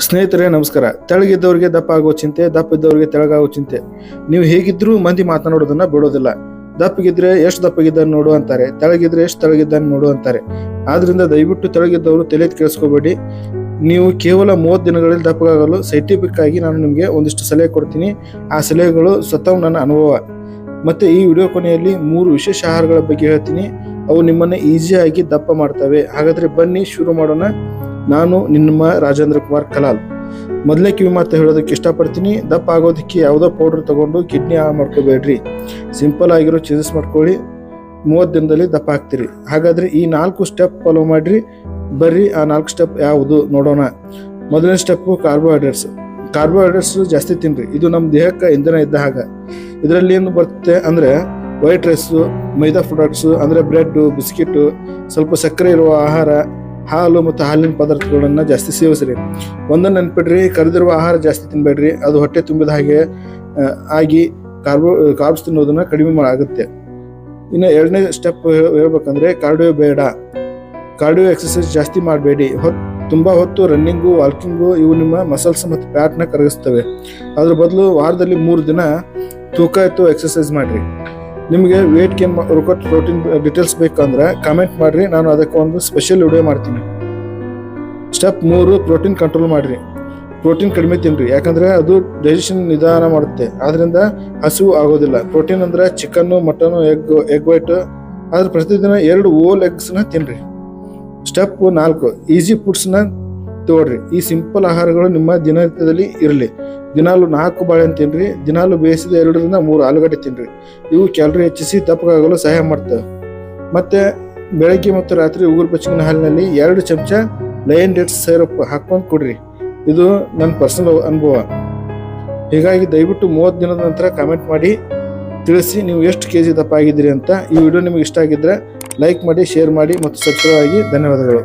ಸ್ನೇಹಿತರೆ, ನಮಸ್ಕಾರ. ತೆಳಗಿದ್ದವ್ರಿಗೆ ದಪ್ಪ ಆಗೋ ಚಿಂತೆ ದಪ್ಪ ಇದ್ದವ್ರಿಗೆ ತೆಳಗಾಗೋ ಚಿಂತೆ. ನೀವು ಹೇಗಿದ್ರೂ ಮಂದಿ ಮಾತನಾಡೋದನ್ನ ಬಿಡೋದಿಲ್ಲ. ದಪ್ಪಗಿದ್ರೆ ಎಷ್ಟು ದಪ್ಪಗಿದ್ದಾನೆ ನೋಡು ಅಂತಾರೆ. ತೆಳಗಿದ್ರೆ ಎಷ್ಟು ತೆಳಗಿದ್ದಾನೆ ನೋಡು ಅಂತಾರೆ. ಆದ್ರಿಂದ ದಯವಿಟ್ಟು ತೆಳಗಿದ್ದವರು ತಲೆ ಕೇಳಿಸ್ಕೋಬೇಡಿ ನೀವು ಕೇವಲ ಮೂವತ್ತು ದಿನಗಳಲ್ಲಿ ದಪ್ಪಗಾಗಲು ಸೈಂಟಿಫಿಕ್ ಆಗಿ ನಾನು ನಿಮಗೆ ಒಂದಿಷ್ಟು ಸಲಹೆ ಕೊಡ್ತೀನಿ. ಆ ಸಲಹೆಗಳು ಸ್ವತಃ ನನ್ನ ಅನುಭವ. ಮತ್ತೆ ಈ ವಿಡಿಯೋ ಕೊನೆಯಲ್ಲಿ ಮೂರು ವಿಶೇಷ ಆಹಾರಗಳ ಬಗ್ಗೆ ಹೇಳ್ತೀನಿ. ಅವು ನಿಮ್ಮನ್ನ ಈಸಿಯಾಗಿ ದಪ್ಪ ಮಾಡ್ತವೆ. ಹಾಗಾದ್ರೆ ಬನ್ನಿ, ಶುರು ಮಾಡೋಣ. ನಾನು ನಿಮ್ಮ ರಾಜೇಂದ್ರ ಕುಮಾರ್ ಕಲಾಲ್. ಮೊದಲೇ ಕಿವಿ ಮಾತು ಹೇಳೋದಕ್ಕೆ ಇಷ್ಟಪಡ್ತೀನಿ. ದಪ್ಪ ಆಗೋದಕ್ಕೆ ಯಾವುದೋ ಪೌಡ್ರ್ ತೊಗೊಂಡು ಕಿಡ್ನಿ ಹಾಳು ಮಾಡ್ಕೋಬೇಡ್ರಿ. ಸಿಂಪಲ್ ಆಗಿರೋ ಚೇಂಜಸ್ ಮಾಡ್ಕೊಳ್ಳಿ. ಮೂವತ್ತು ದಿನದಲ್ಲಿ ದಪ್ಪ ಹಾಕ್ತೀರಿ ಹಾಗಾದ್ರೆ ಈ ನಾಲ್ಕು ಸ್ಟೆಪ್ ಫಾಲೋ ಮಾಡಿರಿ. ಬರ್ರಿ, ಆ ನಾಲ್ಕು ಸ್ಟೆಪ್ ಯಾವುದು ನೋಡೋಣ. ಮೊದಲನೇ ಸ್ಟೆಪ್ಪು ಕಾರ್ಬೋಹೈಡ್ರೇಟ್ಸ್ ಕಾರ್ಬೋಹೈಡ್ರೇಟ್ಸ್ ಜಾಸ್ತಿ ತಿನ್ನಿರಿ ಇದು ನಮ್ಮ ದೇಹಕ್ಕೆ ಇಂಧನ ಇದ್ದ ಹಾಗೆ. ಇದರಲ್ಲಿ ಏನು ಬರುತ್ತೆ ಅಂದರೆ ವೈಟ್ ರೈಸು ಮೈದಾ ಪ್ರಾಡಕ್ಟ್ಸು ಅಂದರೆ ಬ್ರೆಡ್ಡು ಬಿಸ್ಕಿಟ್ಟು ಸ್ವಲ್ಪ ಸಕ್ಕರೆ ಇರುವ ಆಹಾರ ಹಾಲು ಮತ್ತು ಹಾಲಿನ ಪದಾರ್ಥಗಳನ್ನು ಜಾಸ್ತಿ ಸೇವಿಸ್ರಿ. ಒಂದನ್ನು ನೆನ್ಪಿಡ್ರಿ, ಕರೆದಿರುವ ಆಹಾರ ಜಾಸ್ತಿ ತಿನ್ಬೇಡ್ರಿ. ಅದು ಹೊಟ್ಟೆ ತುಂಬಿದ ಹಾಗೆ ಆಗಿ ಕಾರ್ಬೋ ಕಾರ್ಬ್ಸ್ ತಿನ್ನೋದನ್ನು ಕಡಿಮೆ ಮಾಡಾಗುತ್ತೆ ಇನ್ನು ಎರಡನೇ ಸ್ಟೆಪ್ ಹೇಳ್ಬೇಕಂದ್ರೆ ಕಾರ್ಡಿಯೋ ಬೇಡ. ಕಾರ್ಡಿಯೋ ಎಕ್ಸಸೈಸ್ ಜಾಸ್ತಿ ಮಾಡಬೇಡಿ. ಹೊತ್ತು ತುಂಬ ಹೊತ್ತು ರನ್ನಿಂಗು ವಾಕಿಂಗು ಇವು ನಿಮ್ಮ ಮಸಲ್ಸ್ ಮತ್ತು ಪ್ಯಾಟ್ನ ಕರಗಿಸ್ತವೆ. ಅದ್ರ ಬದಲು ವಾರದಲ್ಲಿ ಮೂರು ದಿನ ತೂಕ ಎತ್ತು ಎಕ್ಸಸೈಸ್ ಮಾಡಿರಿ. ನಿಮಗೆ weight gain workout protein details ಬೇಕಂದ್ರೆ ಕಾಮೆಂಟ್ ಮಾಡಿರಿ, ನಾನು ಅದಕ್ಕೆ ಒಂದು ಸ್ಪೆಷಲ್ ವಿಡಿಯೋ ಮಾಡ್ತೀನಿ. ಸ್ಟೆಪ್ ಮೂರು ಪ್ರೋಟೀನ್ ಕಂಟ್ರೋಲ್ ಮಾಡಿರಿ. ಪ್ರೋಟೀನ್ ಕಡಿಮೆ ತಿನ್ನಿರಿ ಯಾಕಂದರೆ ಅದು ಡೈಜೆಷನ್ ನಿಧಾನ ಮಾಡುತ್ತೆ. ಆದ್ದರಿಂದ ಹಸಿವು ಆಗೋದಿಲ್ಲ. ಪ್ರೋಟೀನ್ ಅಂದ್ರೆ chicken mutton egg egg white ಆದರೆ ಪ್ರತಿದಿನ ಎರಡು ಓಲ್ ಎಗ್ಸ್ನ ತಿನ್ನಿರಿ ಸ್ಟೆಪ್ ನಾಲ್ಕು ಈಸಿ ಫುಡ್ಸ್ನ ತಗೊಳ್ರಿ ಈ ಸಿಂಪಲ್ ಆಹಾರಗಳು ನಿಮ್ಮ ದಿನನಿತ್ಯದಲ್ಲಿ ಇರಲಿ. ದಿನಾಲು ನಾಲ್ಕು ಬಾಳೆಹಣ್ಣು ತಿನ್ನಿರಿ ದಿನಾಲು ಬೇಯಿಸಿದ ಎರಡರಿಂದ ಮೂರು ಆಲೂಗಡ್ಡೆ ತಿನ್ನಿರಿ ಇವು ಕ್ಯಾಲರಿ ಹೆಚ್ಚಿಸಿ ದಪ್ಪಗಾಗಲು ಸಹಾಯ ಮಾಡ್ತವೆ ಮತ್ತು ಬೆಳಗ್ಗೆ ಮತ್ತು ರಾತ್ರಿ ಉಗುರು ಬೆಚ್ಚಗಿನ ಹಾಲಿನಲ್ಲಿ ಎರಡು ಚಮಚ ಲಯನ್ ಡೇಟ್ಸ್ ಸೈರಪ್ ಹಾಕ್ಕೊಂಡು ಕೊಡ್ರಿ. ಇದು ನನ್ನ ಪರ್ಸನಲ್ ಅನುಭವ. ಹೀಗಾಗಿ ದಯವಿಟ್ಟು ಮೂವತ್ತು ದಿನದ ನಂತರ ಕಾಮೆಂಟ್ ಮಾಡಿ. ತಿಳಿಸಿ ನೀವು ಎಷ್ಟು ಕೆ ಜಿ ದಪ್ಪ ಆಗಿದ್ದೀರಿ ಅಂತ. ಈ ವಿಡಿಯೋ ನಿಮಗೆ ಇಷ್ಟ ಆಗಿದ್ರೆ ಲೈಕ್ ಮಾಡಿ ಶೇರ್ ಮಾಡಿ ಮತ್ತು ಸಬ್ಸ್ಕ್ರೈಬ್ ಆಗಿ ಧನ್ಯವಾದಗಳು.